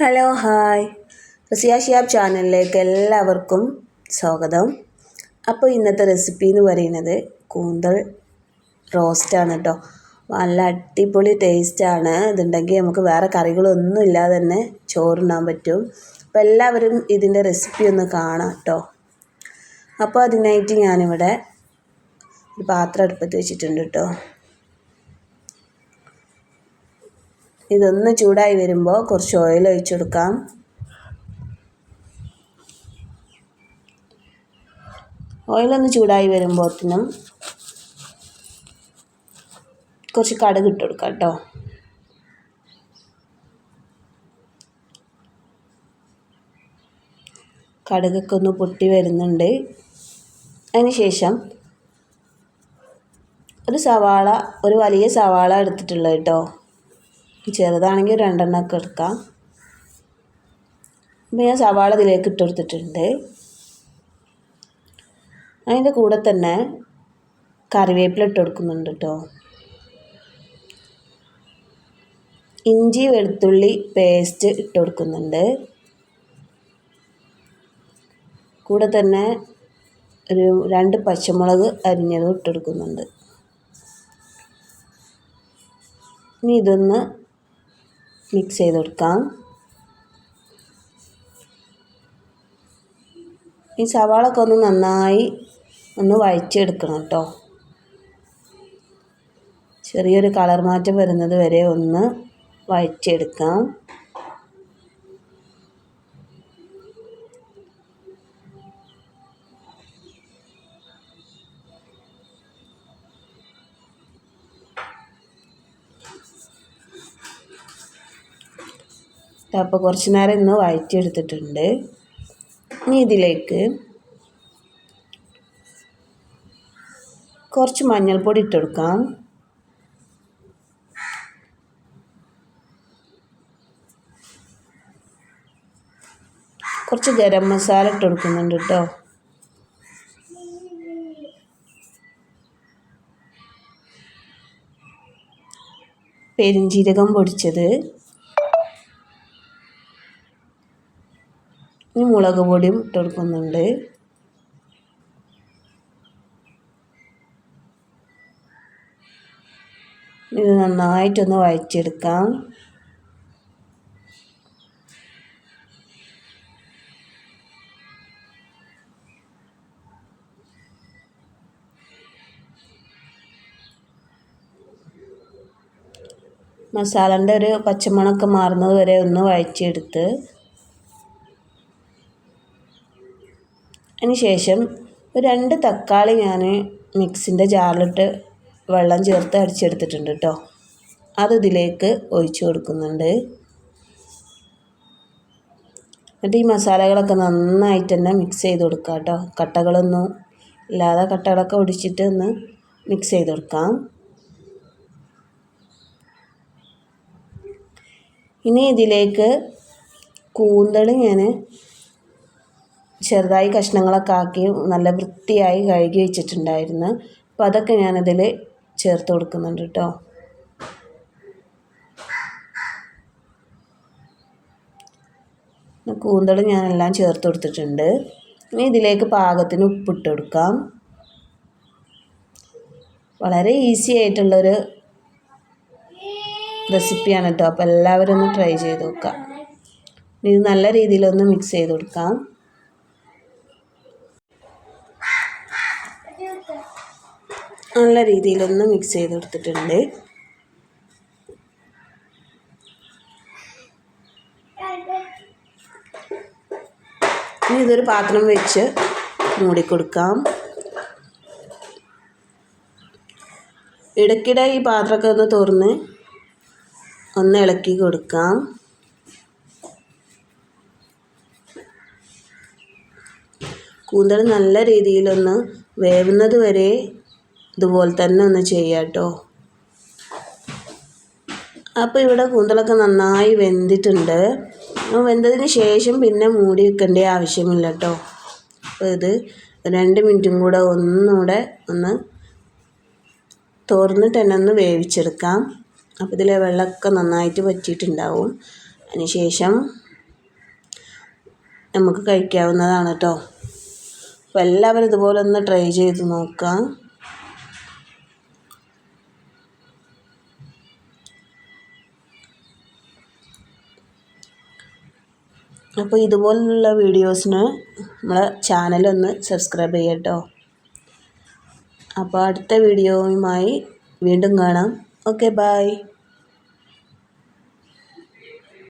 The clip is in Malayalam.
Hello hi. റസിയ ഷിയാബ് ചാനലിലേക്ക് എല്ലാവർക്കും സ്വാഗതം. അപ്പോൾ ഇന്നത്തെ റെസിപ്പി എന്ന് പറയുന്നത് കൂന്തൽ റോസ്റ്റാണ് കേട്ടോ. നല്ല അടിപൊളി ടേസ്റ്റാണ് ഇതുണ്ടെങ്കിൽ നമുക്ക് വേറെ കറികളൊന്നും ഇല്ലാതെ തന്നെ ചോറുണ്ണാൻ പറ്റും. അപ്പോൾ എല്ലാവരും ഇതിന്റെ റെസിപ്പി ഒന്ന് കാണാം കേട്ടോ. അപ്പോൾ അതിനായിട്ട് ഞാനിവിടെ ഒരു പാത്രം അടുപ്പത്ത് വെച്ചിട്ടുണ്ട് കേട്ടോ. ഇതൊന്ന് ചൂടായി വരുമ്പോൾ കുറച്ച് ഓയിൽ ഒഴിച്ചു കൊടുക്കാം. ഓയിലൊന്ന് ചൂടായി വരുമ്പോഴത്തേനും കുറച്ച് കടുക് ഇട്ട് കൊടുക്കാം കേട്ടോ കടുകൊക്കെ ഒന്ന് പൊട്ടി വരുന്നുണ്ട്. അതിനുശേഷം ഒരു സവാള ഒരു വലിയ സവാള എടുത്തിട്ടുള്ളത് കേട്ടോ ചെറുതാണെങ്കിൽ രണ്ടെണ്ണമൊക്കെ എടുക്കാം. അപ്പോൾ ഞാൻ സവാള ഇതിലേക്ക് ഇട്ട് കൊടുത്തിട്ടുണ്ട്. അതിന്റെ കൂടെ തന്നെ കറിവേപ്പില ഇട്ട് കൊടുക്കുന്നുണ്ട് കേട്ടോ. ഇഞ്ചി വെളുത്തുള്ളി പേസ്റ്റ് ഇട്ട് കൊടുക്കുന്നുണ്ട്. കൂടെ തന്നെ ഒരു രണ്ട് പച്ചമുളക് അരിഞ്ഞതും ഇട്ട് കൊടുക്കുന്നുണ്ട്. ഇനി ഇതൊന്ന് മിക്സ് ചെയ്ത് കൊടുക്കാം ഈ സവാളൊക്കെ ഒന്ന് നന്നായി ഒന്ന് വഴച്ചെടുക്കണം കേട്ടോ. ചെറിയൊരു കളർ മാറ്റം വരുന്നത് വരെ ഒന്ന് വഴച്ചെടുക്കാം അപ്പോൾ കുറച്ച് നേരം ഇന്ന് വഴറ്റിയെടുത്തിട്ടുണ്ട് ഇനി ഇതിലേക്ക് കുറച്ച് മഞ്ഞൾപ്പൊടി ഇട്ടെടുക്കാം കുറച്ച് ഗരം മസാല ഇട്ട് കൊടുക്കുന്നുണ്ട് കേട്ടോ. പെരിഞ്ജീരകം പൊടിച്ചത്. മുളക് പൊടിയും ഇട്ട് കൊടുക്കുന്നുണ്ട്. ഇത് നന്നായിട്ടൊന്ന് വഴച്ചെടുക്കാം മസാലന്റെ ഒരു പച്ചമണമൊക്കെ മാറുന്നത് വരെ ഒന്ന് വഴച്ചെടുത്ത് അതിന് ശേഷം ഒരു രണ്ട് തക്കാളി ഞാൻ മിക്സിന്റെ ജാറിലിട്ട് വെള്ളം ചേർത്ത് അടിച്ചെടുത്തിട്ടുണ്ട് കേട്ടോ അത് ഇതിലേക്ക് ഒഴിച്ചു കൊടുക്കുന്നുണ്ട്. എന്നിട്ട് ഈ മസാലകളൊക്കെ നന്നായിട്ട് തന്നെ മിക്സ് ചെയ്ത് കൊടുക്കുക കേട്ടോ കട്ടകളൊന്നും ഇല്ലാതെ കട്ടകളൊക്കെ ഒടിച്ചിട്ട് ഒന്ന് മിക്സ് ചെയ്ത് കൊടുക്കാം. ഇനി ഇതിലേക്ക് കൂന്തൾ ഞാൻ ചെറുതായി കഷ്ണങ്ങളൊക്കെ ആക്കി നല്ല വൃത്തിയായി കഴുകി വെച്ചിട്ടുണ്ടായിരുന്നു. അപ്പോൾ അതൊക്കെ ഞാനതിൽ ചേർത്ത് കൊടുക്കുന്നുണ്ട് കേട്ടോ കൂന്തൾ ഞാനെല്ലാം ചേർത്ത് കൊടുത്തിട്ടുണ്ട്. ഇനി ഇതിലേക്ക് പാകത്തിന് ഉപ്പിട്ട് കൊടുക്കാം. വളരെ ഈസി ആയിട്ടുള്ളൊരു റെസിപ്പിയാണ് കേട്ടോ അപ്പോൾ എല്ലാവരും ഒന്ന് ട്രൈ ചെയ്ത് നോക്കാം. ഇത് നല്ല രീതിയിലൊന്ന് മിക്സ് ചെയ്ത് കൊടുക്കാം. നല്ല രീതിയിലൊന്ന് മിക്സ് ചെയ്ത് കൊടുത്തിട്ടുണ്ട് ഇനി ഇതൊരു പാത്രം വെച്ച് മൂടിക്കൊടുക്കാം. ഇടയ്ക്കിടെ ഈ പാത്രമൊക്കെ ഒന്ന് തുറന്ന് ഒന്ന് ഇളക്കി കൊടുക്കാം. കൂന്തൽ നല്ല രീതിയിലൊന്ന് വേവുന്നത് വരെ ഇതുപോലെ തന്നെ ഒന്ന് ചെയ്യാം കേട്ടോ അപ്പോൾ ഇവിടെ കൂന്തളൊക്കെ നന്നായി വെന്തിട്ടുണ്ട്. വെന്തതിന് ശേഷം പിന്നെ മൂടി വെക്കേണ്ട ആവശ്യമില്ല കേട്ടോ അപ്പോൾ ഇത് രണ്ട് മിനിറ്റും കൂടെ ഒന്നുകൂടെ ഒന്ന് തുറന്നിട്ട് തന്നെ ഒന്ന് വേവിച്ചെടുക്കാം. അപ്പോൾ ഇതിലെ വെള്ളമൊക്കെ നന്നായിട്ട് വറ്റിയിട്ടുണ്ടാവും. അതിന് ശേഷം നമുക്ക് കഴിക്കാവുന്നതാണ് കേട്ടോ അപ്പോൾ എല്ലാവരും ഇതുപോലെ ഒന്ന് ട്രൈ ചെയ്ത് നോക്കാം. അപ്പോൾ ഇതുപോലുള്ള വീഡിയോസിന് നമ്മളെ ചാനലൊന്ന് സബ്സ്ക്രൈബ് ചെയ്യട്ടോ അപ്പോൾ അടുത്ത വീഡിയോയുമായി വീണ്ടും കാണാം. Okay bye